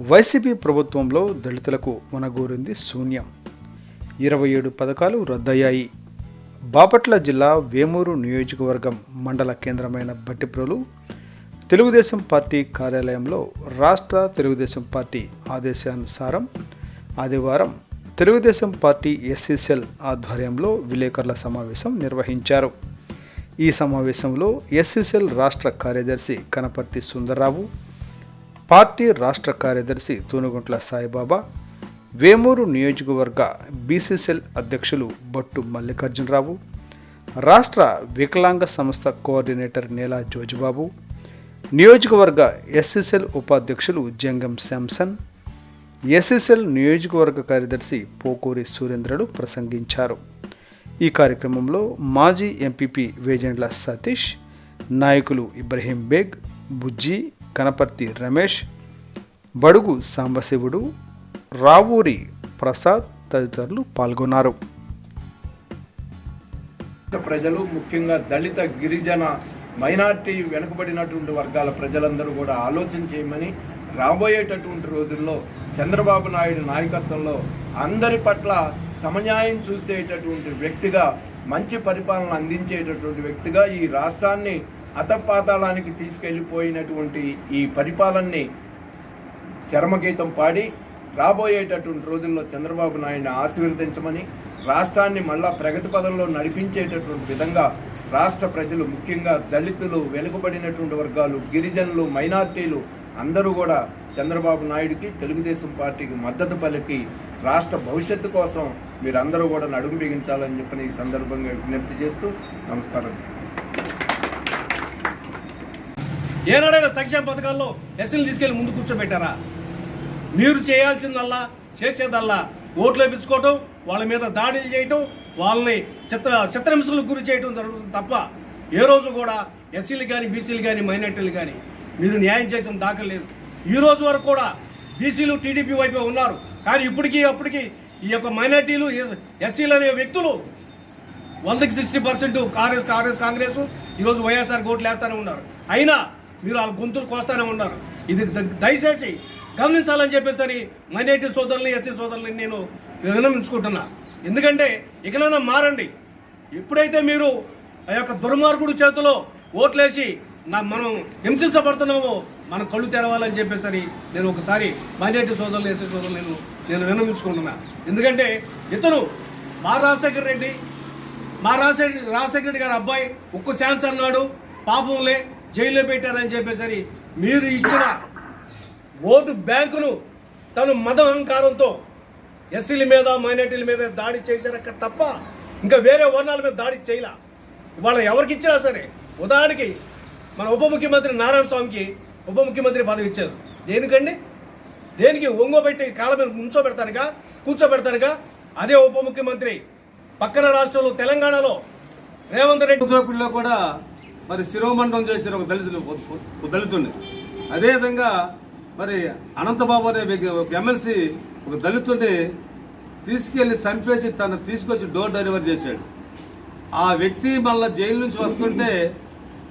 YCP ప్రభుత్వంలో దళితులకు మనగూరింది శూన్యం. ఇరవై ఏడు పథకాలు రద్దయ్యాయి. బాపట్ల జిల్లా వేమూరు నియోజకవర్గం మండల కేంద్రమైన బట్టిప్రోలు తెలుగుదేశం పార్టీ కార్యాలయంలో రాష్ట్ర తెలుగుదేశం పార్టీ ఆదేశానుసారం ఆదివారం తెలుగుదేశం పార్టీ ఎస్సీసెల్ ఆధ్వర్యంలో విలేకరుల సమావేశం నిర్వహించారు. ఈ సమావేశంలో ఎస్సీసెల్ రాష్ట్ర కార్యదర్శి కనపర్తి సుందర్రావు పార్టీ రాష్ట్ర కార్యదర్శి తూనుగుంట్ల సాయిబాబా వేమూరు నియోజకవర్గ బీసీసీఎల్ అధ్యక్షులు బట్టు మల్లికార్జునరావు రాష్ట్ర వికలాంగ సంస్థ కోఆర్డినేటర్ నేలా జోజుబాబు నియోజకవర్గ ఎస్ఎస్ఎల్ ఉపాధ్యక్షులు జంగం శాంసన్ ఎస్ఎస్ఎల్ నియోజకవర్గ కార్యదర్శి పోకూరి సురేంద్రుడు ప్రసంగించారు. ఈ కార్యక్రమంలో మాజీ ఎంపీపీ వేజెండ్ల సతీష్ నాయకులు ఇబ్రహీం బేగ్ బుజ్జి కనపర్తి రమేష్ బడుగు సాంబశివుడు రావూరి ప్రసాద్ తదితరులు పాల్గొన్నారు. ప్రజలు ముఖ్యంగా దళిత గిరిజన మైనార్టీ వెనుకబడినటువంటి వర్గాల ప్రజలందరూ కూడా ఆలోచన చేయమని రాబోయేటటువంటి రోజుల్లో చంద్రబాబు నాయుడు నాయకత్వంలో అందరి పట్ల సమన్యాయం చూసేటటువంటి వ్యక్తిగా మంచి పరిపాలన అందించేటటువంటి వ్యక్తిగా ఈ రాష్ట్రాన్ని అతపాతాళానికి తీసుకెళ్ళిపోయినటువంటి ఈ పరిపాలనని చరమగీతం పాడి రాబోయేటటువంటి రోజుల్లో చంద్రబాబు నాయుడిని ఆశీర్వదించమని రాష్ట్రాన్ని మళ్ళా ప్రగతి పదంలో నడిపించేటటువంటి విధంగా రాష్ట్ర ప్రజలు ముఖ్యంగా దళితులు వెనుకబడినటువంటి వర్గాలు గిరిజనులు మైనార్టీలు అందరూ కూడా చంద్రబాబు నాయుడికి తెలుగుదేశం పార్టీకి మద్దతు పలికి రాష్ట్ర భవిష్యత్తు కోసం మీరందరూ కూడా నడుము బిగించాలని చెప్పని ఈ సందర్భంగా విజ్ఞప్తి చేస్తూ నమస్కారం. ఏనాడైనా సంక్షేమ పథకాల్లో ఎస్సీలు తీసుకెళ్ళి ముందు కూర్చోబెట్టారా? మీరు చేయాల్సిందల్లా చేసేదల్లా ఓట్లు వేయించుకోవటం వాళ్ళ మీద దాడులు చేయటం వాళ్ళని చిత్ర చిత్రహింసలకు గురి చేయటం జరుగుతుంది తప్ప ఏ రోజు కూడా ఎస్సీలు కానీ బీసీలు కానీ మైనార్టీలు కానీ మీరు న్యాయం చేసిన దాఖలు లేదు. ఈ రోజు వరకు కూడా బీసీలు టీడీపీ వైపే ఉన్నారు. కానీ ఇప్పటికీ అప్పటికి ఈ యొక్క మైనార్టీలు ఎస్సీలు అనే వ్యక్తులు వందకి sixty percent Congress Congress Congress ఈరోజు వైఎస్ఆర్ ఓట్లు వేస్తూనే ఉన్నారు. అయినా మీరు వాళ్ళ గొంతులు కోస్తానే ఉన్నారు. ఇది ద- దయచేసి గమనించాలని చెప్పేసి మైనార్టీ సోదరులు ఎస్సీ సోదరులని నేను వినమించుకుంటున్నా. ఎందుకంటే ఇకనైనా మారండి. ఎప్పుడైతే మీరు ఆ యొక్క దుర్మార్గుడు చేతిలో ఓట్లేసి నా మనం హింసించబడుతున్నామో మనం కళ్ళు తెరవాలని చెప్పేసరి నేను ఒకసారి మైనార్టీ సోదరులు ఎస్సీ సోదరులు నేను నేను విన్నమించుకుంటున్నా ఎందుకంటే ఇతను మా రాజశేఖర రెడ్డి మా రాజశేఖర రాజశేఖర రెడ్డి గారి అబ్బాయి ఒక్క ఛాన్స్ అన్నాడు. పాపంలే జైల్లో పెట్టారని చెప్పేసరి మీరు ఇచ్చిన ఓటు బ్యాంకును తను మత అహంకారంతో ఎస్సీల మీద మైనార్టీల మీద దాడి చేశారక్క తప్ప ఇంకా వేరే వర్ణాల మీద దాడి చేయలే. ఇవాళ ఎవరికి ఇచ్చినా సరే ఉదాహరణకి మన ఉప ముఖ్యమంత్రి నారాయణ స్వామికి ఉప ముఖ్యమంత్రి పదవి ఇచ్చారు. దేనికండి? దేనికి ఒంగోబెట్టి కాళ్ళ మీద ఉంచోబెడతానుగా కూర్చోబెడతానుగా అదే ఉప ముఖ్యమంత్రి పక్కన రాష్ట్రంలో తెలంగాణలో రేవంత్ రెడ్డి కూడా మరి శిరోమండం చేసిన ఒక దళితులు ఒక దళితుడిని అదేవిధంగా మరి అనంతబాబు అనే ఒక ఎమ్మెల్సీ ఒక దళితుడిని తీసుకెళ్ళి చంపేసి తను తీసుకొచ్చి డోర్ డెలివరీ చేశాడు. ఆ వ్యక్తి మళ్ళీ జైలు నుంచి వస్తుంటే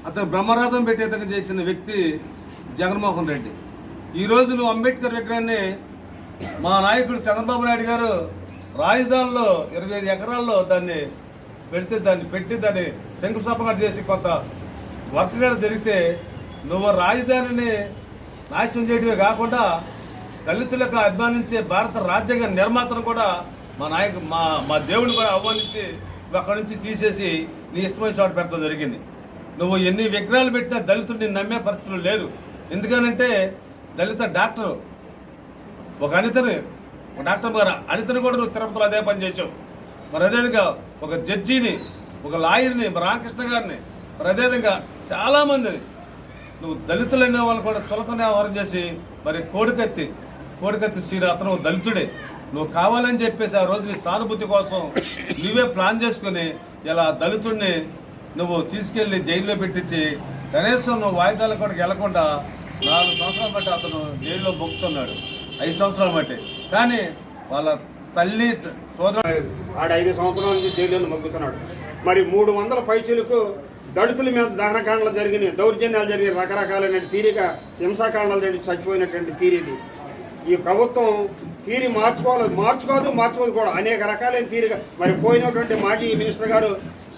అతను బ్రహ్మరాధం పెట్టే చేసిన వ్యక్తి జగన్మోహన్ రెడ్డి. ఈ నువ్వు అంబేద్కర్ విగ్రహాన్ని మా నాయకుడు చంద్రబాబు నాయుడు గారు రాజధానిలో ఇరవై ఐదు ఎకరాల్లో దాన్ని పెడితే దాన్ని పెట్టి దాన్ని శంకుస్థాపన చేసి కొంత వర్క్ కూడా జరిగితే నువ్వు రాజధానిని నాశనం చేయడమే కాకుండా దళితులకు అభిమానించే భారత రాజ్యాంగ నిర్మాతను కూడా మా నాయకు మా మా దేవుడిని కూడా ఆహ్వానించి అక్కడి నుంచి తీసేసి నీ ఇష్టమైన చోట పెట్టడం జరిగింది. నువ్వు ఎన్ని విగ్రహాలు పెట్టినా దళితుడిని నమ్మే పరిస్థితులు లేదు. ఎందుకనంటే దళిత డాక్టర్ ఒక అనితని ఒక డాక్టర్ గారు అనితని కూడా నువ్వు తిరుపతిలో అదే పని చేసావు మరి అదేవిధంగా ఒక జడ్జిని ఒక లాయర్ని రామకృష్ణ గారిని మరి అదేవిధంగా చాలామంది నువ్వు దళితులు అనే వాళ్ళు కూడా చులకన వ్యవహారం చేసి మరి కోడికత్తి కోడికత్తి శ్రీ అతను దళితుడే. నువ్వు కావాలని చెప్పేసి ఆ రోజు నీ సానుభూతి కోసం నువ్వే ప్లాన్ చేసుకుని ఇలా దళితుడిని నువ్వు తీసుకెళ్ళి జైల్లో పెట్టించి కనీసం నువ్వు వాయిదాలు కూడా వెళ్ళకుండా నాలుగు సంవత్సరాలు బట్టి అతను జైల్లో బొక్కుతున్నాడు. ఐదు సంవత్సరాలు బట్టి కానీ వాళ్ళ తల్లి సోదరు ఆడ ఐదు సంవత్సరాల నుంచి జైల్లో మొక్కుతున్నాడు మరి మూడు వందల పైచీలకు దళితుల మీద దహనకాండలు జరిగినాయి దౌర్జన్యాలు జరిగిన రకరకాలైన తీరిక హింసాకాండాలు జరిగి చచ్చిపోయినటువంటి తీరిది. ఈ ప్రభుత్వం తీరి మార్చుకోవాలి మార్చుకోదు మార్చుకోదు కూడా. అనేక రకాలైన తీరిక. మరి పోయినటువంటి మాజీ మినిస్టర్ గారు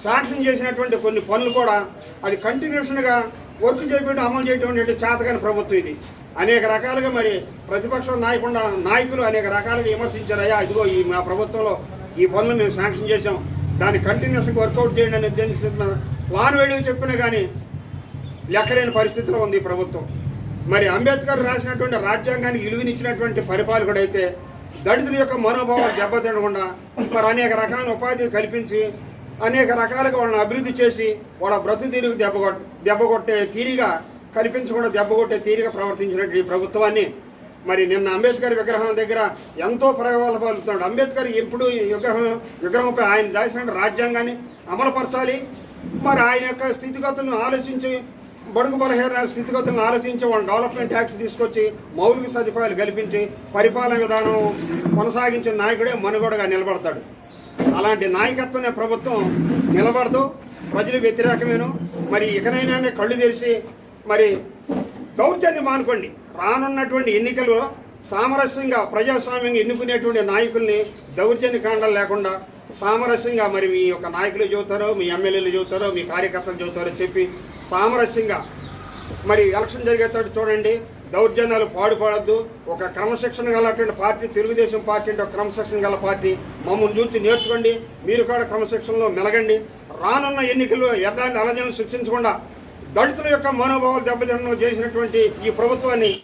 శాంక్షన్ చేసినటువంటి కొన్ని పనులు కూడా అది కంటిన్యూషన్గా వర్క్ చేయడం అమలు చేయటువంటి చేతకాని ప్రభుత్వం ఇది. అనేక రకాలుగా మరి ప్రతిపక్ష నాయకుండా నాయకులు అనేక రకాలుగా విమర్శించారయ్యా ఇదిగో ఈ మా ప్రభుత్వంలో ఈ పనులు మేము శాంక్షన్ చేసాం దాన్ని కంటిన్యూస్గా వర్కౌట్ చేయండి అనేది దేనికి ప్లాన్ వేడి చెప్పినా కానీ లెక్కలేని పరిస్థితిలో ఉంది ఈ ప్రభుత్వం. మరి అంబేద్కర్ రాసినటువంటి రాజ్యాంగానికి విలువనిచ్చినటువంటి పరిపాలకుడైతే దళితుల యొక్క మనోభావాలు దెబ్బతినకుండా మరి అనేక రకాల ఉపాధి కల్పించి అనేక రకాలుగా వాళ్ళని అభివృద్ధి చేసి వాళ్ళ బ్రతు తీరుకు దెబ్బ దెబ్బకొట్టే తీరిగా కల్పించకుండా దెబ్బకొట్టే తీరిగా ప్రవర్తించినటువంటి ఈ ప్రభుత్వాన్ని మరి నిన్న అంబేద్కర్ విగ్రహం దగ్గర ఎంతో ప్రగల్భాలుతున్నాడు అంబేద్కర్ ఎప్పుడు ఈ విగ్రహం విగ్రహంపై ఆయన దాచిన రాజ్యాంగాన్ని అమలుపరచాలి మరి ఆయన యొక్క స్థితిగతులను ఆలోచించి బడుగు బలహీన స్థితిగతులను ఆలోచించి వాళ్ళు డెవలప్మెంట్ యాక్ట్ తీసుకొచ్చి మౌలిక సదుపాయాలు కల్పించి పరిపాలన విధానం కొనసాగించిన నాయకుడే మనుగడగా నిలబడతాడు. అలాంటి నాయకత్వమే ప్రభుత్వం నిలబడదు ప్రజలు వ్యతిరేకమేను. మరి ఇకనైనా కళ్ళు తెరిచి మరి దౌర్జన్యం మానుకోండి రానున్నటువంటి ఎన్నికల్లో సామరస్యంగా ప్రజాస్వామ్యంగా ఎన్నుకునేటువంటి నాయకుల్ని దౌర్జన్య కాండాలు లేకుండా సామరస్యంగా మరి మీ యొక్క నాయకులు చెబుతారో మీ ఎమ్మెల్యేలు చెబుతారో మీ కార్యకర్తలు చెబుతారో చెప్పి సామరస్యంగా మరి ఎలక్షన్ జరిగేటట్టు చూడండి. దౌర్జన్యాలు పాడుపడద్దు. ఒక క్రమశిక్షణ గలటువంటి పార్టీ తెలుగుదేశం పార్టీ అంటే ఒక క్రమశిక్షణ గల పార్టీ. మమ్మల్ని చూసి నేర్చుకోండి. మీరు కూడా క్రమశిక్షణలో మెలగండి. రానున్న ఎన్నికల్లో ఎర్రాన్ని అలజలను సృష్టించకుండా దళితుల యొక్క మనోభావాలు దెబ్బతినడం చేసినటువంటి ఈ ప్రభుత్వాన్ని